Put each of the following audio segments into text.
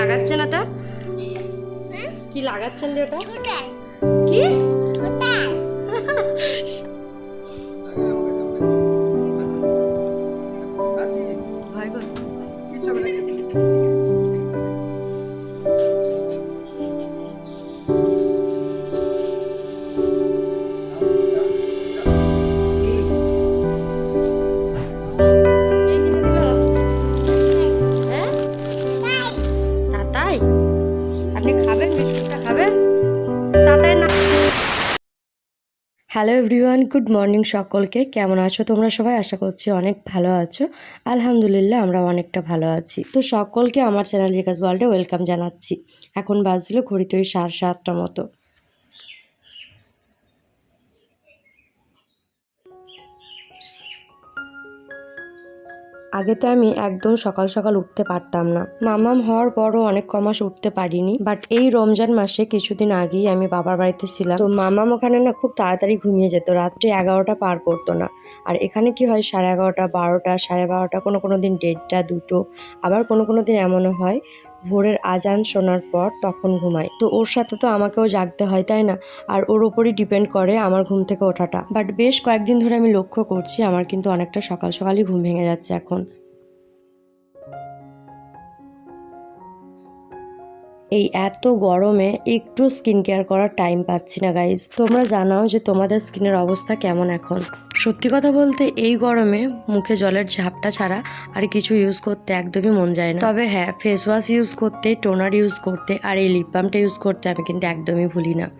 লাগাচ্ছেন ওটা? কি লাগাচ্ছেন যে ওটা? কি? ভয় করছে হ্যালো এভরিওয়ান গুড মর্নিং সকলকে। কেমন আছো তোমরা সবাই? আশা করছি অনেক ভালো আছো। আলহামদুলিল্লাহ আমরা অনেকটা ভালো আছি। তো সকলকে আমার চ্যানেল রিকাজ ওয়ার্ল্ডে ওয়েলকাম জানাচ্ছি। এখন বাজছিল ঘড়িতে ওই সাড়ে সাতটা মতো। আগে তো আমি একদম সকাল সকাল উঠতে পারতাম না। মামাম হওয়ার পরও অনেক কমাস উঠতে পারিনি বাট এই রমজান মাসে কিছুদিন আগেই আমি বাবার বাড়িতে ছিলাম। তো মামাম ওখানে না খুব তাড়াতাড়ি ঘুমিয়ে যেত, রাত্রে এগারোটা পার করতো না। আর এখানে কি হয়, সাড়ে এগারোটা, বারোটা, সাড়ে বারোটা, কোনো কোনো দিন দেড়টা, দুটো, আবার কোনো কোনো দিন এমনও হয় ভোরের আজান শোনার পর তখন ঘুমায় তো ওর সাথে তো আমাকেও জাগতে হয়, তাই না? আর ওর ওপরই ডিপেন্ড করে আমার ঘুম থেকে ওঠাটা। বাট বেশ কয়েকদিন ধরে আমি লক্ষ্য করছি, আমার কিন্তু অনেকটা সকাল সকালই ঘুম ভেঙে যাচ্ছে এখন। এই এত গরমে একটু স্কিন কেয়ার করার টাইম পাচ্ছি না গাইজ তোমরা জানাও যে তোমাদের স্কিনের অবস্থা কেমন এখন। সত্যি কথা বলতে, এই গরমে মুখে জলের ঝাপটা ছাড়া আর কিছু ইউজ করতে একদমই মন যায় না। তবে হ্যাঁ ফেস ওয়াশ ইউজ করতে টোনার ইউজ করতে আর এই লিপ বামটা ইউজ করতে আমি কিন্তু একদমই ভুলি না।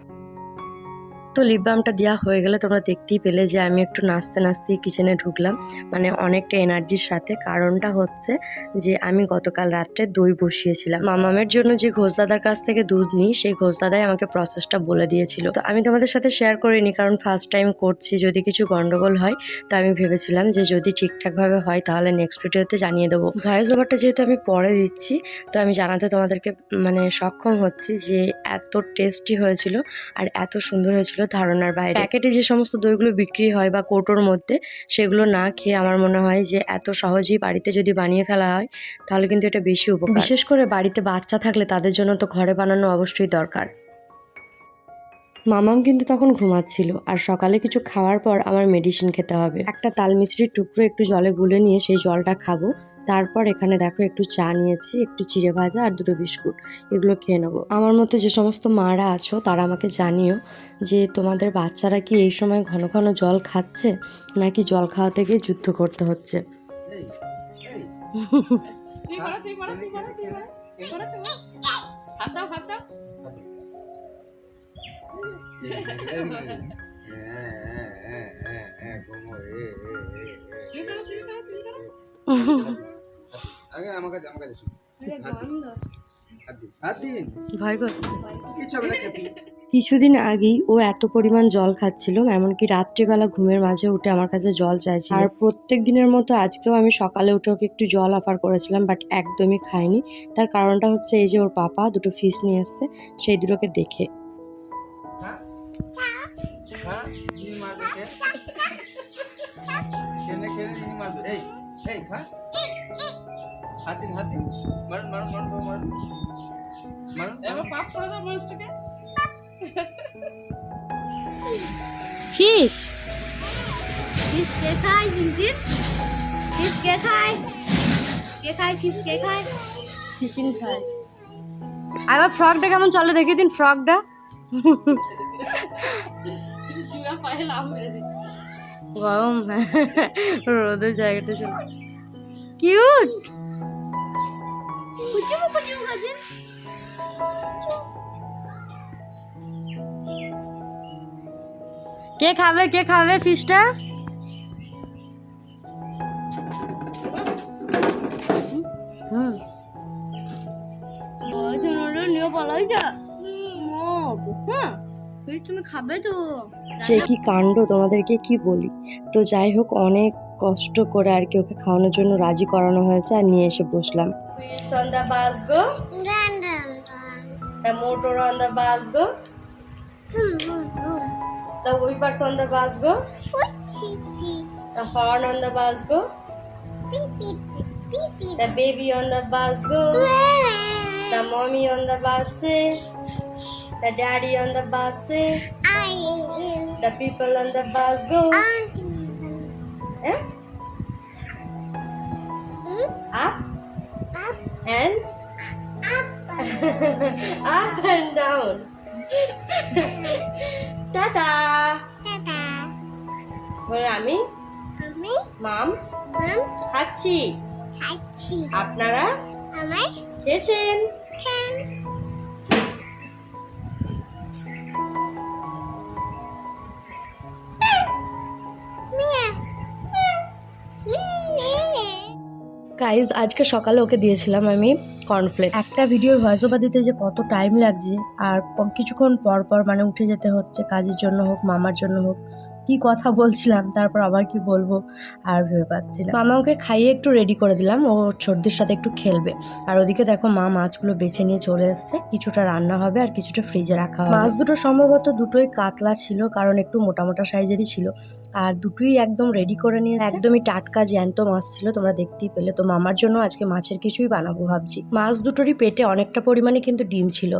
তো লিপ বামটা দেওয়া হয়ে গেলে তোমরা দেখতেই পেলে যে আমি একটু নাচতে নাচতে কিচেনে ঢুকলাম। মানে অনেকটা এনার্জির সাথে। কারণটা হচ্ছে যে আমি গতকাল রাত্রে দই বসিয়েছিলাম। মামামের জন্য যে ঘোষদাদার কাছ থেকে দুধ নিই, সেই ঘোষদাদাই আমাকে প্রসেসটা বলে দিয়েছিল। তো আমি তোমাদের সাথে শেয়ার করিনি, কারণ ফার্স্ট টাইম করছি। যদি কিছু গন্ডগোল হয়, তো আমি ভেবেছিলাম যে যদি ঠিকঠাকভাবে হয়, তাহলে নেক্সট ভিডিওতে জানিয়ে দেবো। ভয়েস ওভারটা যেহেতু আমি পরে দিচ্ছি, তো আমি জানাতে তোমাদেরকে মানে সক্ষম হচ্ছি যে এত টেস্টি হয়েছিল আর এত সুন্দর হয়েছিল। ধারণার বাইরে। প্যাকেটে যে সমস্ত দইগুলো বিক্রি হয় বা কোটোর মধ্যে সেগুলো না খেয়ে আমার মনে হয় যে এত সহজেই বাড়িতে যদি বানিয়ে ফেলা হয় তাহলে কিন্তু এটা বেশি উপকার। বিশেষ করে বাড়িতে বাচ্চা থাকলে তাদের জন্য তো ঘরে বানানো অবশ্যই দরকার। মামাম কিন্তু তখন ঘুমাচ্ছিল আর সকালে কিছু খাওয়ার পর আমার মেডিসিন খেতে হবে। একটা তাল মিছরির টুকরো একটু জলে গুলে নিয়ে সেই জলটা খাব। তারপর এখানে দেখো একটু চা নিয়েছি, একটু চিড়ে ভাজা আর দুটো বিস্কুট। এগুলো খেয়ে নেব। আমার মতো যে সমস্ত মারা আছো, তারা আমাকে জানিও যে তোমাদের বাচ্চারা কি এই সময় ঘন ঘন জল খাচ্ছে নাকি জল খাওয়াতে গিয়ে যুদ্ধ করতে হচ্ছে? কিছুদিন আগেই ও এত পরিমাণ জল খাচ্ছিল, এমনকি রাত্রিবেলা ঘুমের মাঝে উঠে আমার কাছে জল চাইছিল। আর প্রত্যেক দিনের মতো আজকেও আমি সকালে উঠে ওকে একটু জল অফার করেছিলাম বাট একদমই খায়নি তার কারণটা হচ্ছে এই যে ওর পাপা দুটো ফিস নিয়ে এসছে সেই দুটোকে দেখে হ্যাঁ? মারবে? কেনে কেনে মারবে? এই, এই, খা। এবার পাপ করে দাও ফিশ। ফিস কে খায় ফিস কে খায়? কে খায় ফিস কে খায়? চিচিন খায়। আবার ফ্রকটা কেমন চলে? দেখে দিন ফ্রকটা। পায়ে লাভ মেরে দিচ্ছে গরম রোদের জায়গাটা চলে কিউট! কুচুমু কুচুমু কাজিন কে খাবে কে খাবে ফিশটা? হুম। ওই জন্য নিয়ে বলাই যা। হ্যাঁ ফিস তুমি খাবে তো যে কি কাণ্ড তোমাদেরকে কি বলি তো যাই হোক অনেক কষ্ট করে আর কি ওকে খাওয়ানোর জন্য রাজি করানো হয়েছে আর নিয়ে এসে বসলাম bus go the motor on the bus go the whippers on the bus go the horn on the bus go the baby on the bus go The mommy on the bus say, the daddy on the bus say, I am. the people on the bus go. Eh? Up Up, and up. up and down. Tata Tata. বলে আমি আমি মাম মাম খাচ্ছি খাচ্ছি আপনারা আমার খেয়েছেন fan guys আজকে সকালে ওকে দিয়েছিলাম আমি। কর্নফ্লেক্স একটা ভিডিওর ভয়েস ওভার দিতে যে কত টাইম লাগছে, আর কিছুক্ষণ পর পর মানে উঠে যেতে হচ্ছে, কাজের জন্য হোক, মামার জন্য হোক। কি কথা বলছিলাম, তারপর আবার কি বলব, আর ভেবে পাচ্ছি না। মামা ওকে খাইয়ে একটু রেডি করে দিলাম, ও সর্দির সাথে একটু খেলবে। আর ওদিকে দেখো, মা মাছগুলো বেছে নিয়ে চলে এসছে। কিছুটা রান্না হবে আর কিছুটা ফ্রিজে রাখা হবে। মাছ দুটো সম্ভবত দুটোই কাতলা ছিল, কারণ একটু মোটা মোটা সাইজেরই ছিল। আর দুটোই একদম রেডি করে নিয়ে একদমই টাটকা জ্যান্ত মাছ ছিল, তোমরা দেখতেই পেলে। তো মামার জন্য আজকে মাছের কিছুই বানাবো ভাবছি। মাছ দুটোরই পেটে অনেকটা পরিমাণে কিন্তু ডিম ছিল।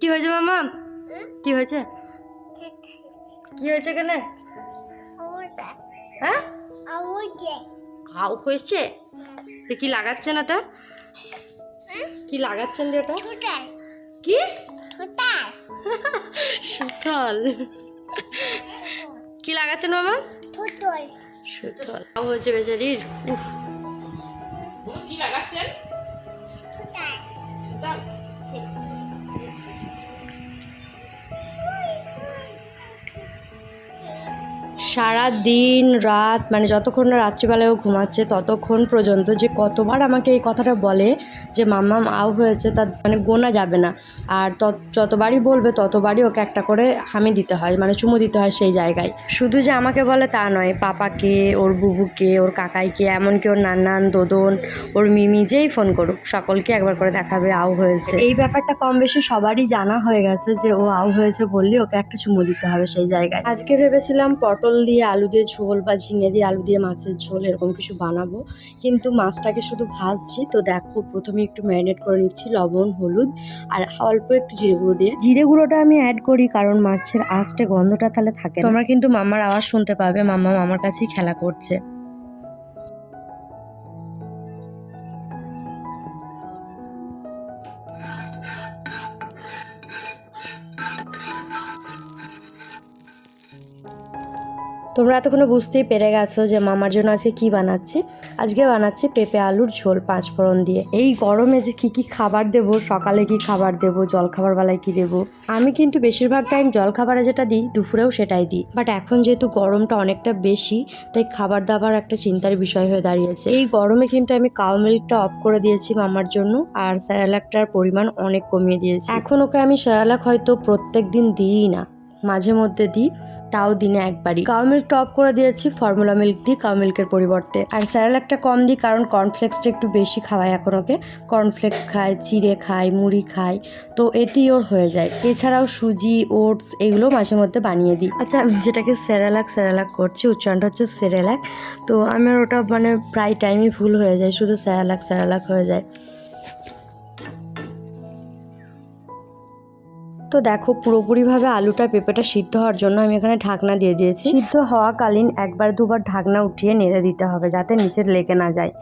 কি হয়েছে মামা? কি হয়েছে? কি হয়েছে কেন হ্যাঁ? ঘাও হয়েছে? তো কি লাগাচ্ছেন ওটা? কি লাগাচ্ছেন দিয়ে ওটা? কি? সুতল। কি লাগাচ্ছেন মামা? হয়েছে বেচারির উফ। কি লাগাচ্ছেন? সারা দিন রাত মানে যতক্ষণ না রাত্রিবেলায় ও ঘুমাচ্ছে, ততক্ষণ পর্যন্ত যে কতবার আমাকে এই কথাটা বলে যে মাম্মাম আউ হয়েছে, তার মানে গোনা যাবে না। আর তত, যতবারই বলবে, ততবারই ওকে একটা করে হামি দিতে হয় মানে চুমু দিতে হয় সেই জায়গায়। শুধু যে আমাকে বলে তা নয়, পাপাকে, ওর বুবুকে, ওর কাকাইকে, এমনকি ওর নান্নান, দোদন, ওর মিমি, যেই ফোন করুক, সকলকে একবার করে দেখাবে আউ হয়েছে। এই ব্যাপারটা কম বেশি সবারই জানা হয়ে গেছে যে, ও আউ হয়েছে বললে ওকে একটা চুমু দিতে হবে সেই জায়গায়। আজকে ভেবেছিলাম পটল দিয়ে আলু দিয়ে ঝোল বা ঝিঙে দিয়ে আলু দিয়ে মাছের ঝোল এরকম কিছু বানাবো। কিন্তু মাছটাকে শুধু ভাজছি। তো দেখো প্রথমে একটু ম্যারিনেট করে নিচ্ছি লবণ হলুদ আর অল্প একটু জিরে গুঁড়ো দিয়ে। জিরে গুঁড়োটা আমি অ্যাড করি কারণ মাছের আঁচটা গন্ধটা তাহলে থাকে। তোমরা কিন্তু মামার আওয়াজ শুনতে পাবে। মামা মামার কাছেই খেলা করছে। তোমরা এতক্ষণে বুঝতেই পেরে গেছো যে মামার জন্য আজকে কি বানাচ্ছি। আজকে বানাচ্ছি পেঁপে আলুর ঝোল পাঁচ ফোড়ন দিয়ে। এই গরমে যে কি কি খাবার দেব, সকালে কি খাবার দেব জল খাবার বেলায় কি দেব? আমি কিন্তু বেশিরভাগ টাইম জল খাবারে যেটা দিই, দুপুরেও সেটাই দিই। বাট এখন যেহেতু গরমটা অনেকটা বেশি, তাই খাবার দাবার একটা চিন্তার বিষয় হয়ে দাঁড়িয়েছে। এই গরমে কিন্তু আমি কাউ মিল্কটা অফ করে দিয়েছি মামার জন্য, আর স্যারালাকটার পরিমাণ অনেক কমিয়ে দিয়েছি। এখন ওকে আমি স্যারালাক হয়তো প্রত্যেক দিন দিই না, মাঝে মধ্যে দিই। তাও দিনে একবারই। কাউ মিল্ক টপ করে দিয়েছি, ফর্মুলা মিল্ক দিই কাউ মিল্কের পরিবর্তে। আর স্যারালাকটা কম দিই কারণ কর্নফ্লেক্সটা একটু বেশি খাওয়াই এখন ওকে। কর্নফ্লেক্স খায় চিড়ে খায় মুড়ি খায় তো এতেই ওর হয়ে যায়। এছাড়াও সুজি, ওটস এগুলো মাঝে মধ্যে বানিয়ে দিই। আচ্ছা আমি যেটাকে স্যারালাক স্যারালাক করছি, উচ্চারণটা হচ্ছে সেরেলাক তো আমার ওটা মানে প্রায় টাইমই ভুল হয়ে যায়, শুধু স্যারালাক স্যারালাক হয়ে যায়। তো দেখো পুরোপুরিভাবে আলুটা পেঁপেটা সিদ্ধ হওয়ার জন্য আমি এখানে ঢাকনা দিয়ে দিয়েছি। সিদ্ধ হওয়াকালীন একবার দুবার ঢাকনা উঠিয়ে নেড়ে দিতে হবে যাতে নিচের লেগে না যায়।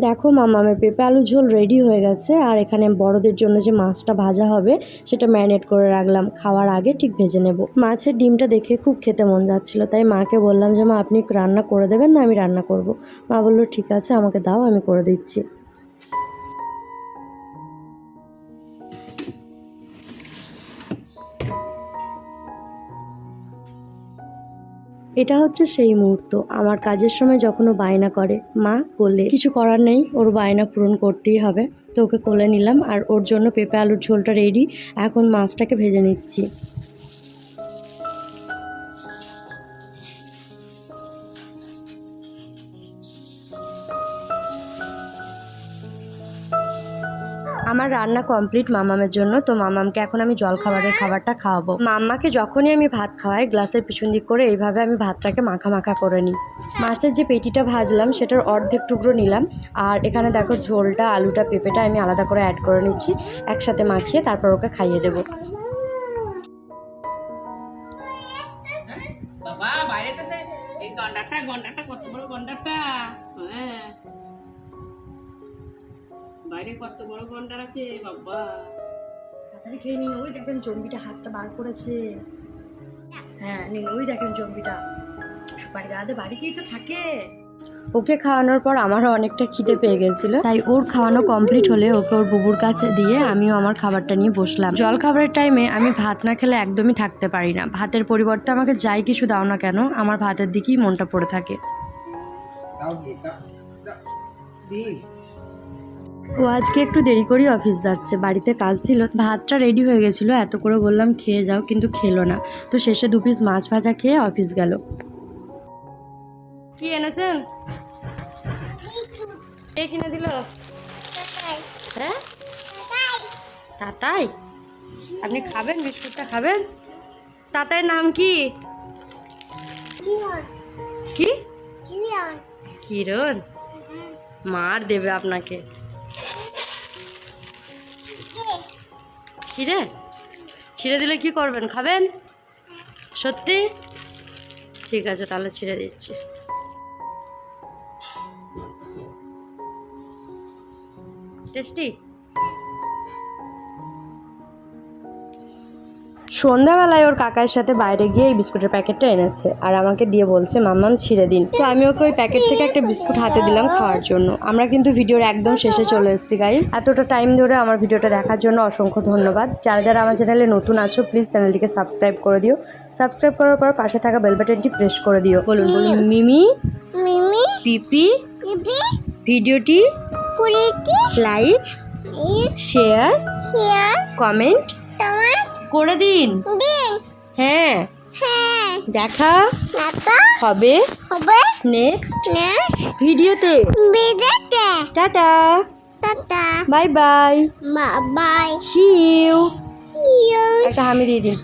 দেখো মামামের পেঁপে আলু ঝোল রেডি হয়ে গেছে। আর এখানে বড়দের জন্য যে মাছটা ভাজা হবে, সেটা ম্যারিনেট করে রাখলাম। খাওয়ার আগে ঠিক ভেজে নেব। মাছের ডিমটা দেখে খুব খেতে মন যাচ্ছিল, তাই মাকে বললাম যে, মা, আপনি রান্না করে দেবেন না, আমি রান্না করব। মা বলল, ঠিক আছে, আমাকে দাও, আমি করে দিচ্ছি। এটা হচ্ছে সেই মুহূর্ত। আমার কাজের সময় যখন ও বায়না করে, মা কোলে কিছু করার নেই, ওর বায়না পূরণ করতেই হবে। তো ওকে কোলে নিলাম আর ওর জন্য পেঁপে আলুর ঝোলটা রেডি এখন মাছটাকে ভেজে নিচ্ছি। আমার রান্না কমপ্লিট মামামের জন্য, তো মামামকে এখন আমি জল খাবারের খাবারটা খাওয়াবো। মাম্মাকে যখনই আমি ভাত খাওয়াই, গ্লাসের পিছন দিক করে এইভাবে আমি ভাতটাকে মাখা মাখা করে নিই। মাছের যে পেটিটা ভাজলাম, সেটার অর্ধেক টুকরো নিলাম। আর এখানে দেখো ঝোলটা, আলুটা, পেঁপেটা আমি আলাদা করে অ্যাড করে নিচ্ছি। একসাথে মাখিয়ে তারপর ওকে খাইয়ে দেবো। বাবা, বাইরে তো সে এই কত বড় বাইরে কত বড় গন্ডার আছে বাবা। তাড়াতাড়ি খেয়ে নিন ওই দেখেন জম্বিটা হাতটা বার করেছে। হ্যাঁ নিন ওই দেখেন জম্বিটা। সুপারি দাদা বাড়িতেই তো থাকে। ওকে খাওয়ানোর পর আমারও অনেকটা খিদে পেয়ে গেছিল। তাই ওর খাওয়ানো কমপ্লিট হলে ওকে ওর বুবুর কাছে দিয়ে আমিও আমার খাবারটা নিয়ে বসলাম। জল খাবারের টাইমে আমি ভাত না খেলে একদমই থাকতে পারি না। ভাতের পরিবর্তে আমাকে যাই কিছু দাও না কেন আমার ভাতের দিকেই মনটা পড়ে থাকে। দাও দাও দাও দি ও আজকে একটু দেরি করেই অফিস যাচ্ছে বাড়িতে কাজ ছিল। ভাতটা রেডি হয়ে গেছিল এত করে বললাম খেয়ে যাও কিন্তু খেলো না। তো শেষে দু পিস মাছ ভাজা খেয়ে অফিস গেল। কি এনেছেন? কে কিনে দিল? হ্যাঁ? তাতাই? আপনি খাবেন? বিস্কুটটা খাবেন? তাতাইয়ের নাম কি? কি? কিরণ? মার দেবে আপনাকে। রে ছিঁড়ে দিলে কি করবেন? খাবেন? সত্যি? ঠিক আছে তাহলে ছিঁড়ে দিচ্ছি। টেস্টি? সন্ধ্যাবেলায় ওর কাকার সাথে বাইরে গিয়ে এই বিস্কুটের প্যাকেটটা এনেছে আর আমাকে দিয়ে বলছে মাম্মাম ছিঁড়ে দিন। তো আমি ওকে ওই প্যাকেট থেকে একটা বিস্কুট হাতে দিলাম খাওয়ার জন্য। আমরা কিন্তু ভিডিওর একদম শেষে চলে এসেছি গাইজ এতটা টাইম ধরে আমার ভিডিওটা দেখার জন্য অসংখ্য ধন্যবাদ। যারা যারা আমার চ্যানেলে নতুন আছো প্লিজ চ্যানেলটিকে সাবস্ক্রাইব করে দিও। সাবস্ক্রাইব করার পর পাশে থাকা বেল বাটনটি প্রেস করে দিও। বলুন বলুন মিমি? মিমি? পিপি? পিপি? ভিডিওটি লাইক শেয়ার শেয়ার কমেন্ট টমাট করে দিন। দিন। হ্যাঁ। হ্যাঁ। দেখা দেখা হবে হবে নেক্সট নেক্সট ভিডিওতে। ভিডিওতে। Tata. Tata. Bye bye. Bye. See you see you একটা হামি দিয়ে দিন।